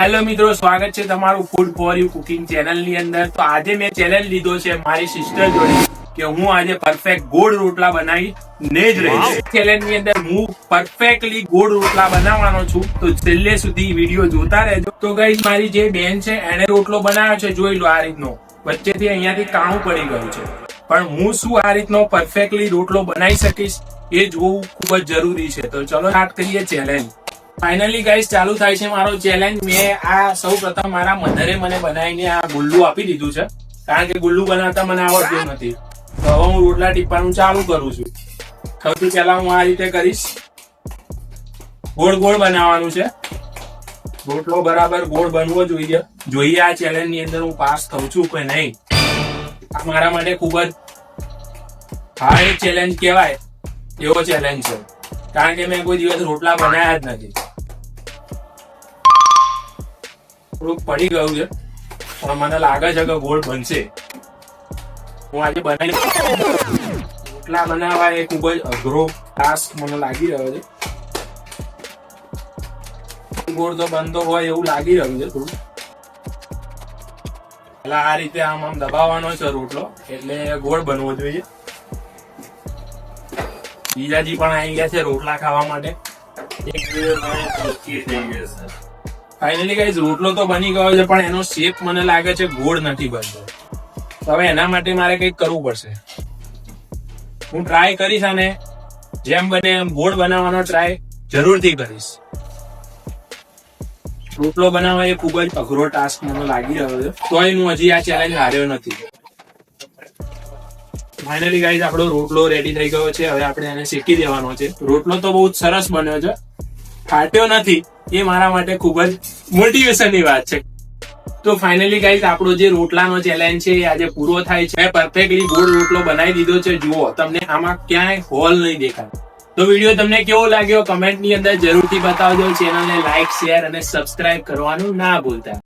Hello મિત્રો સ્વાગત છે તમારું ફૂડ ફોર યુ કુકિંગ ચેનલની અંદર. તો આજે મેં ચેલેન્જ લીધો છે મારી સિસ્ટર જોડે કે હું આજે પરફેક્ટ ગોળ રોટલા બનાવી ને જ રહીશ. ચેલેન્જની અંદર હું પરફેક્ટલી ગોળ રોટલા બનાવવાનો છું. તો છેલ્લે સુધી વીડિયો જોતા રહેજો. તો ગઈ મારી જે બેન છે એને રોટલો બનાવ્યો છે જોઈ લો આ રીતનો. વચ્ચેથી અહીંયાથી કાણું પડી ગયું છે. પણ હું શું આ રીતનો પરફેક્ટલી રોટલો બનાવી શકીશ એ જોવું ખૂબ જ જરૂરી છે. તો ચલો સ્ટાર્ટ કરીએ ચેલેન્જ ફાઇનલી ગાઈસ ચાલુ થાય છે મારો ચેલેન્જ મેં આ સૌ પ્રથમ મારા મધરે મને બનાવીને આ ગુલ્લુ આપી દીધું છે. કારણ કે ગુલ્લુ બનાવતા મને આવડતું નથી. તો હવે હું રોટલા ટીપવાનું ચાલુ કરું છું. સૌથી પહેલા હું આ રીતે કરીશ. ગોળ ગોળ બનાવવાનું છે. રોટલો બરાબર ગોળ બનવો જોઈએ. જોઈએ આ ચેલેન્જની અંદર હું પાસ થઉં છું કે નહીં. આ મારા માટે ખૂબ જ હાર્ડ ચેલેન્જ કહેવાય. એવો ચેલેન્જ છે. કારણ કે મેં કોઈ દિવસ રોટલા બનાવ્યા જ નથી. થોડુંક પડી ગયું છે, પણ મને લાગે છે કે ગોળ બનશે. હું આજે બનાવી રોટલા બનાવવા એ ખૂબ જ અઘરો ટાસ્ક મને લાગી રહ્યો છે. ગોળ તો બનતો હોય એવું લાગી રહ્યું છે થોડું એટલે આ રીતે આમ આમ દબાવવાનો છે રોટલો, એટલે ગોળ બનવો જોઈએ. બીજાજી પણ આવી ગયા છે રોટલા ખાવા માટે. ફાઇનલી ગાઈઝ રોટલો તો બની ગયો છે, પણ એનો શેપ મને લાગે છે ગોળ નથી બનતો. હવે એના માટે મારે કંઈક કરવું પડશે. હું ટ્રાય કરીશ અને જેમ બને એમ ગોળ બનાવવાનો ટ્રાય જરૂરથી કરીશ. રોટલો બનાવવા એ ખૂબ જ અઘરો ટાસ્ક મને લાગી રહ્યો છે. તોય હું હજી આ ચેલેન્જ હાર્યો નથી. ફાઇનલી ગાઈઝ આપણો રોટલો રેડી થઈ ગયો છે. હવે આપણે એને શેકી દેવાનો છે. રોટલો તો બહુ સરસ બન્યો છે. ફાટ્યો નથી. એ મારા માટે ખૂબ જ મોટિવેશનની વાત છે. તો ફાઇનલી ગાઈઝ આપણો જે રોટલાનો ચેલેન્જ છે, એ આજે પૂરો થાય છે. પરફેક્ટલી ગોળ રોટલો બનાવી દીધો છે. જુઓ, તમને આમાં ક્યાંય હોલ નહીં દેખાય. તો વીડિયો તમને કેવો લાગ્યો? કમેન્ટની અંદર જરૂરથી બતાવજો. ચેનલને લાઈક શેર અને સબસ્ક્રાઇબ કરવાનું ના ભૂલતા.